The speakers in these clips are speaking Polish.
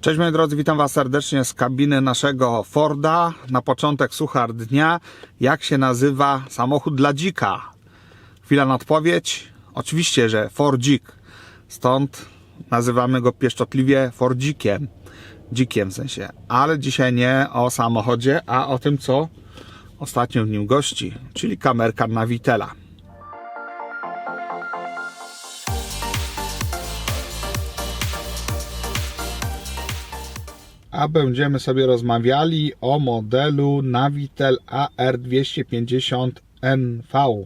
Cześć moi drodzy, witam Was serdecznie z kabiny naszego Forda. Na początek suchar dnia. Jak się nazywa samochód dla dzika? Chwila na odpowiedź. Oczywiście, że Fordzik. Stąd nazywamy go pieszczotliwie Fordzikiem. Dzikiem w sensie. Ale dzisiaj nie o samochodzie, a o tym, co ostatnio w nim gości, czyli kamerka Navitela. A będziemy sobie rozmawiali o modelu Navitel AR250NV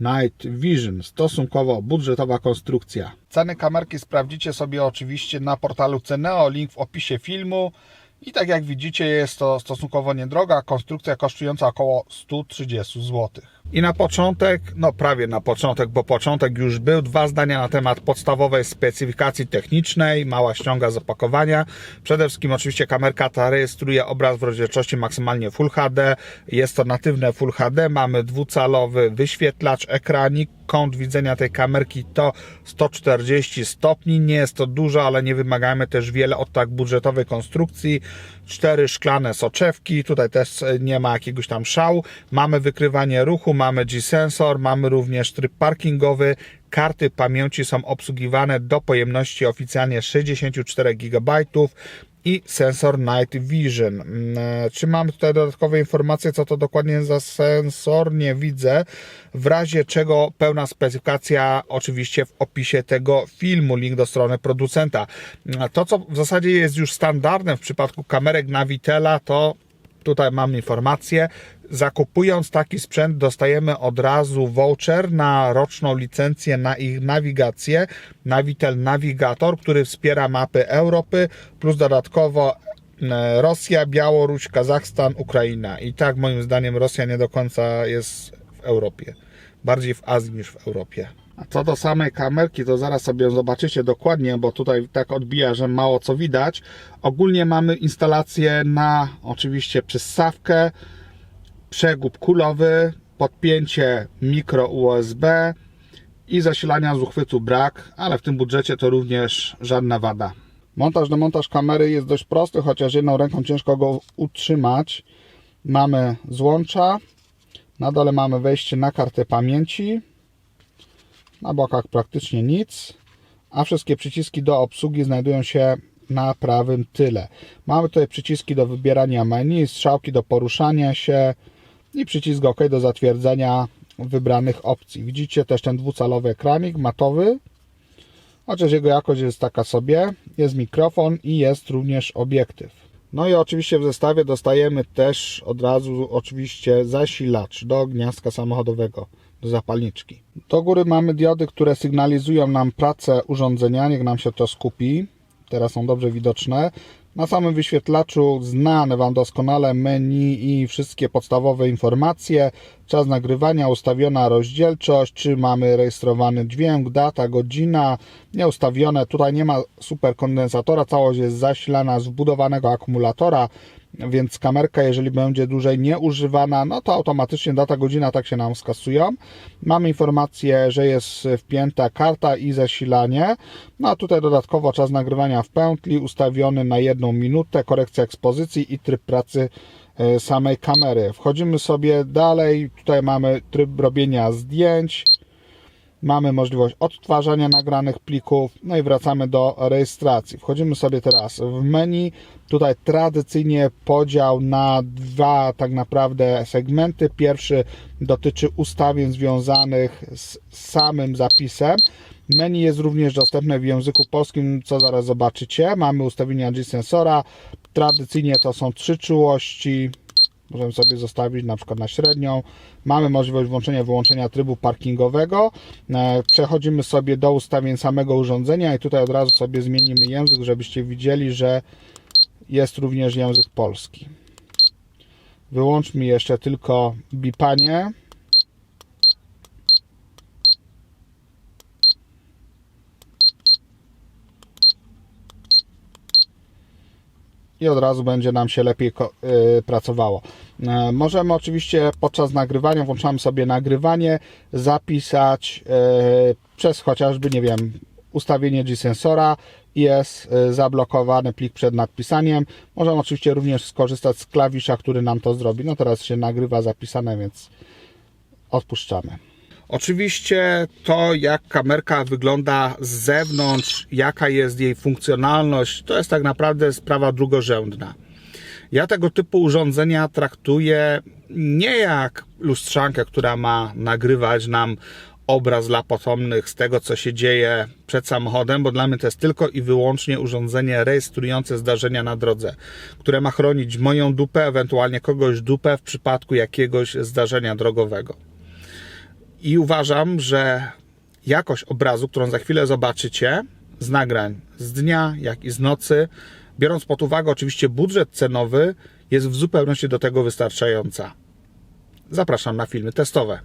Night Vision. Stosunkowo budżetowa konstrukcja. Ceny kamerki sprawdzicie sobie oczywiście na portalu Ceneo, link w opisie filmu. I tak jak widzicie jest to stosunkowo niedroga konstrukcja kosztująca około 130 zł. I na początek, no prawie na początek, bo początek już był, dwa zdania na temat podstawowej specyfikacji technicznej, mała ściąga z opakowania. Przede wszystkim oczywiście kamerka ta rejestruje obraz w rozdzielczości maksymalnie Full HD. Jest to natywne Full HD, mamy dwucalowy wyświetlacz, ekranik, kąt widzenia tej kamerki to 140 stopni. Nie jest to dużo, ale nie wymagamy też wiele od tak budżetowej konstrukcji. Cztery szklane soczewki, tutaj też nie ma jakiegoś tam szału. Mamy wykrywanie ruchu, mamy G-sensor, mamy również tryb parkingowy. Karty pamięci są obsługiwane do pojemności oficjalnie 64 GB i sensor Night Vision. Mm, e, Czy mam tutaj dodatkowe informacje, co to dokładnie za sensor? Nie widzę. W razie czego pełna specyfikacja oczywiście w opisie tego filmu, link do strony producenta. Mm, To, co w zasadzie jest już standardem w przypadku kamerek Navitela, to tutaj mam informację. Zakupując taki sprzęt, dostajemy od razu voucher na roczną licencję na ich nawigację. Navitel Navigator, który wspiera mapy Europy, plus dodatkowo e, Rosja, Białoruś, Kazachstan, Ukraina. I tak moim zdaniem Rosja nie do końca jest w Europie. Bardziej w Azji niż w Europie. A co do samej kamerki, to zaraz sobie zobaczycie dokładnie, bo tutaj tak odbija, że mało co widać. Ogólnie mamy instalację na oczywiście przyssawkę, przegub kulowy, podpięcie mikro USB i zasilania z uchwytu brak, ale w tym budżecie to również żadna wada. Montaż demontaż kamery jest dość prosty, chociaż jedną ręką ciężko go utrzymać. Mamy złącza, na dole mamy wejście na kartę pamięci, na bokach praktycznie nic, a wszystkie przyciski do obsługi znajdują się na prawym tyle. Mamy tutaj przyciski do wybierania menu, strzałki do poruszania się i przycisk OK do zatwierdzenia wybranych opcji. Widzicie też ten dwucalowy ekranik matowy, chociaż jego jakość jest taka sobie. Jest mikrofon i jest również obiektyw. No i oczywiście w zestawie dostajemy też od razu oczywiście zasilacz do gniazdka samochodowego, do zapalniczki. Do góry mamy diody, które sygnalizują nam pracę urządzenia, niech nam się to skupi. Teraz są dobrze widoczne. Na samym wyświetlaczu znane Wam doskonale menu i wszystkie podstawowe informacje. Czas nagrywania, ustawiona rozdzielczość, czy mamy rejestrowany dźwięk, data, godzina, nieustawione. Tutaj nie ma superkondensatora, całość jest zasilana z wbudowanego akumulatora, więc kamerka, jeżeli będzie dłużej nieużywana, no to automatycznie data, godzina tak się nam skasują. Mamy informację, że jest wpięta karta i zasilanie. No a tutaj dodatkowo czas nagrywania w pętli ustawiony na jedną minutę, korekcja ekspozycji i tryb pracy samej kamery. Wchodzimy sobie dalej, tutaj mamy tryb robienia zdjęć, mamy możliwość odtwarzania nagranych plików, no i wracamy do rejestracji. Wchodzimy sobie teraz w menu, tutaj tradycyjnie podział na dwa tak naprawdę segmenty. Pierwszy dotyczy ustawień związanych z samym zapisem. Menu jest również dostępne w języku polskim, co zaraz zobaczycie. Mamy ustawienia G-sensora. Tradycyjnie to są trzy czułości. Możemy sobie zostawić na przykład na średnią. Mamy możliwość włączenia wyłączenia trybu parkingowego. E, Przechodzimy sobie do ustawień samego urządzenia i tutaj od razu sobie zmienimy język, żebyście widzieli, że jest również język polski. Wyłączmy jeszcze tylko bipanie. I od razu będzie nam się lepiej y, pracowało. E, Możemy oczywiście podczas nagrywania, włączamy sobie nagrywanie, zapisać e, przez chociażby, nie wiem, ustawienie G-sensora jest y, zablokowany plik przed nadpisaniem. Możemy oczywiście również skorzystać z klawisza, który nam to zrobi. No teraz się nagrywa zapisane, więc odpuszczamy. Oczywiście to, jak kamerka wygląda z zewnątrz, jaka jest jej funkcjonalność, to jest tak naprawdę sprawa drugorzędna. Ja tego typu urządzenia traktuję nie jak lustrzankę, która ma nagrywać nam obraz dla potomnych z tego, co się dzieje przed samochodem, bo dla mnie to jest tylko i wyłącznie urządzenie rejestrujące zdarzenia na drodze, które ma chronić moją dupę, ewentualnie kogoś dupę w przypadku jakiegoś zdarzenia drogowego. I uważam, że jakość obrazu, którą za chwilę zobaczycie, z nagrań z dnia, jak i z nocy, biorąc pod uwagę oczywiście budżet cenowy, jest w zupełności do tego wystarczająca. Zapraszam na filmy testowe.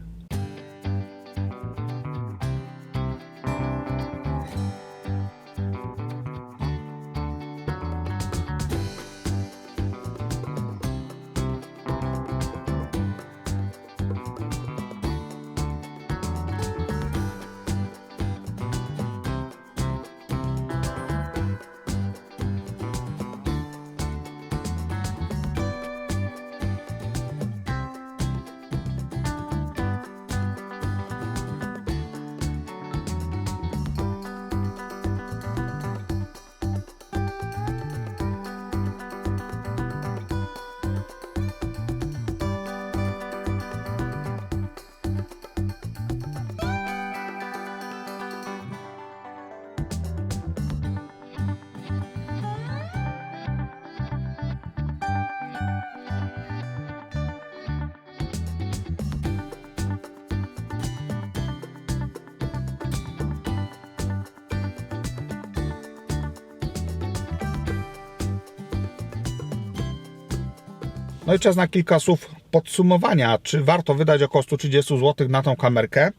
No i czas na kilka słów podsumowania. Czy warto wydać około 130 zł na tą kamerkę?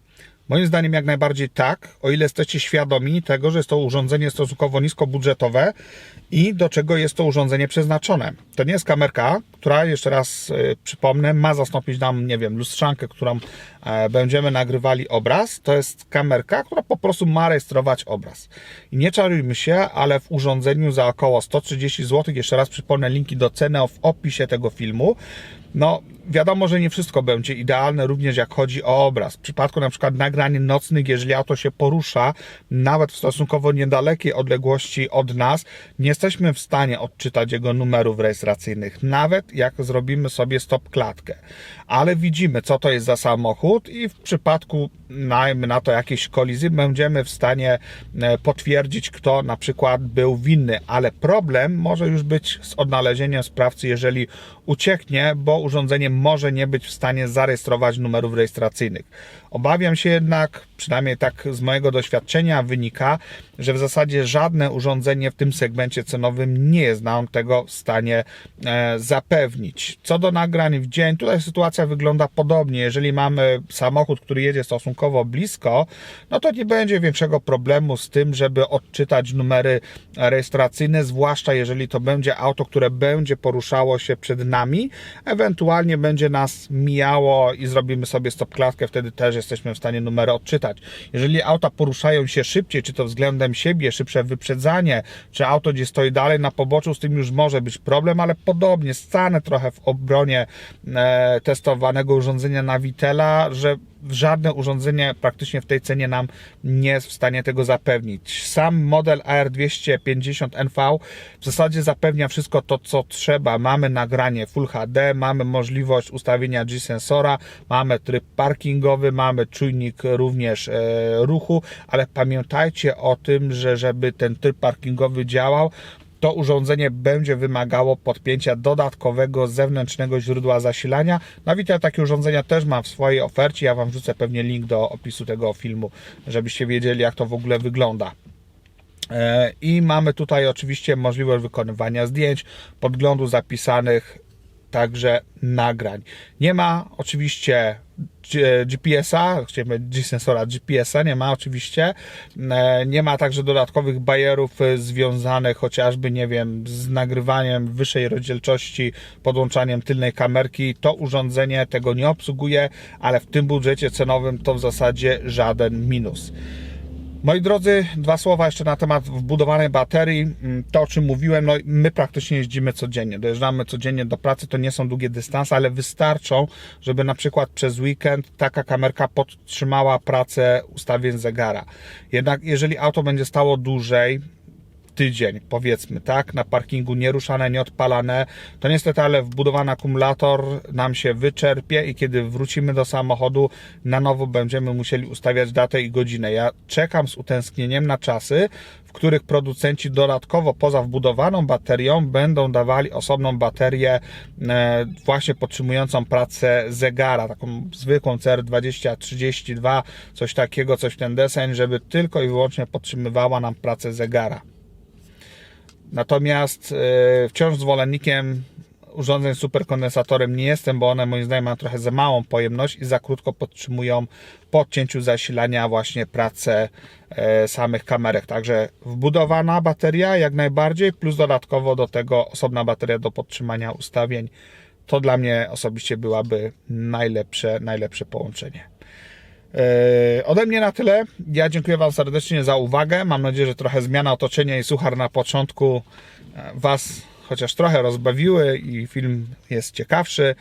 Moim zdaniem jak najbardziej tak, o ile jesteście świadomi tego, że jest to urządzenie stosunkowo niskobudżetowe i do czego jest to urządzenie przeznaczone. To nie jest kamerka, która, jeszcze raz y, przypomnę, ma zastąpić nam, nie wiem, lustrzankę, którą e, będziemy nagrywali obraz. To jest kamerka, która po prostu ma rejestrować obraz. I nie czarujmy się, ale w urządzeniu za około 130 zł, jeszcze raz przypomnę linki do ceny w opisie tego filmu, no, wiadomo, że nie wszystko będzie idealne, również jak chodzi o obraz. W przypadku na przykład nagrań nocnych, jeżeli auto się porusza, nawet w stosunkowo niedalekiej odległości od nas, nie jesteśmy w stanie odczytać jego numerów rejestracyjnych, nawet jak zrobimy sobie stop klatkę. Ale widzimy, co to jest za samochód i w przypadku, najmy na to jakiejś kolizji, będziemy w stanie e, potwierdzić, kto na przykład był winny. Ale problem może już być z odnalezieniem sprawcy, jeżeli ucieknie, bo urządzenie może nie być w stanie zarejestrować numerów rejestracyjnych. Obawiam się jednak, przynajmniej tak z mojego doświadczenia wynika, że w zasadzie żadne urządzenie w tym segmencie cenowym nie jest nam tego w stanie e, zapewnić. Co do nagrań w dzień, tutaj sytuacja wygląda podobnie. Jeżeli mamy samochód, który jedzie stosunkowo blisko, no to nie będzie większego problemu z tym, żeby odczytać numery rejestracyjne, zwłaszcza jeżeli to będzie auto, które będzie poruszało się przed nami, ewentualnie będzie nas mijało i zrobimy sobie stop klatkę, wtedy też jesteśmy w stanie numery odczytać. Jeżeli auta poruszają się szybciej, czy to względem siebie, szybsze wyprzedzanie, czy auto gdzie stoi dalej na poboczu, z tym już może być problem, ale podobnie trochę w obronie e, testowanego urządzenia Navitela, że żadne urządzenie praktycznie w tej cenie nam nie jest w stanie tego zapewnić. Sam model AR250NV w zasadzie zapewnia wszystko to, co trzeba. Mamy nagranie Full HD, mamy możliwość ustawienia G-sensora, mamy tryb parkingowy, mamy czujnik również e, ruchu, ale pamiętajcie o tym, że żeby ten tryb parkingowy działał, to urządzenie będzie wymagało podpięcia dodatkowego zewnętrznego źródła zasilania. Navitel takie urządzenia też ma w swojej ofercie. Ja Wam wrzucę pewnie link do opisu tego filmu, żebyście wiedzieli, jak to w ogóle wygląda. E, I mamy tutaj oczywiście możliwość wykonywania zdjęć, podglądu zapisanych, także nagrań. Nie ma oczywiście GPS-a, chcieliśmy G-sensora GPS-a, nie ma oczywiście. E, nie ma także dodatkowych bajerów e, związanych chociażby, nie wiem, z nagrywaniem wyższej rozdzielczości, podłączaniem tylnej kamerki. To urządzenie tego nie obsługuje, ale w tym budżecie cenowym to w zasadzie żaden minus. Moi drodzy, dwa słowa jeszcze na temat wbudowanej baterii. Mm, To, o czym mówiłem, no my praktycznie jeździmy codziennie. Dojeżdżamy codziennie do pracy, to nie są długie dystanse, ale wystarczą, żeby na przykład przez weekend taka kamerka podtrzymała pracę ustawień zegara. Jednak jeżeli auto będzie stało dłużej, tydzień, powiedzmy, tak, na parkingu nieruszane, nieodpalane, to niestety, ale wbudowany akumulator nam się wyczerpie i kiedy wrócimy do samochodu, na nowo będziemy musieli ustawiać datę i godzinę. Ja czekam z utęsknieniem na czasy, w których producenci dodatkowo poza wbudowaną baterią będą dawali osobną baterię e, właśnie podtrzymującą pracę zegara, taką zwykłą CR2032, coś takiego, coś w ten deseń, żeby tylko i wyłącznie podtrzymywała nam pracę zegara. Natomiast e, wciąż zwolennikiem urządzeń z superkondensatorem nie jestem, bo one moim zdaniem mają trochę za małą pojemność i za krótko podtrzymują po odcięciu zasilania właśnie pracę e, samych kamerek. Także wbudowana bateria jak najbardziej, plus dodatkowo do tego osobna bateria do podtrzymania ustawień. To dla mnie osobiście byłaby najlepsze, najlepsze połączenie. Yy, Ode mnie na tyle. Ja dziękuję Wam serdecznie za uwagę. Mam nadzieję, że trochę zmiana otoczenia i suchar na początku e, Was chociaż trochę rozbawiły i film jest ciekawszy.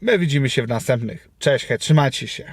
My widzimy się w następnych. Cześć, hej, trzymajcie się.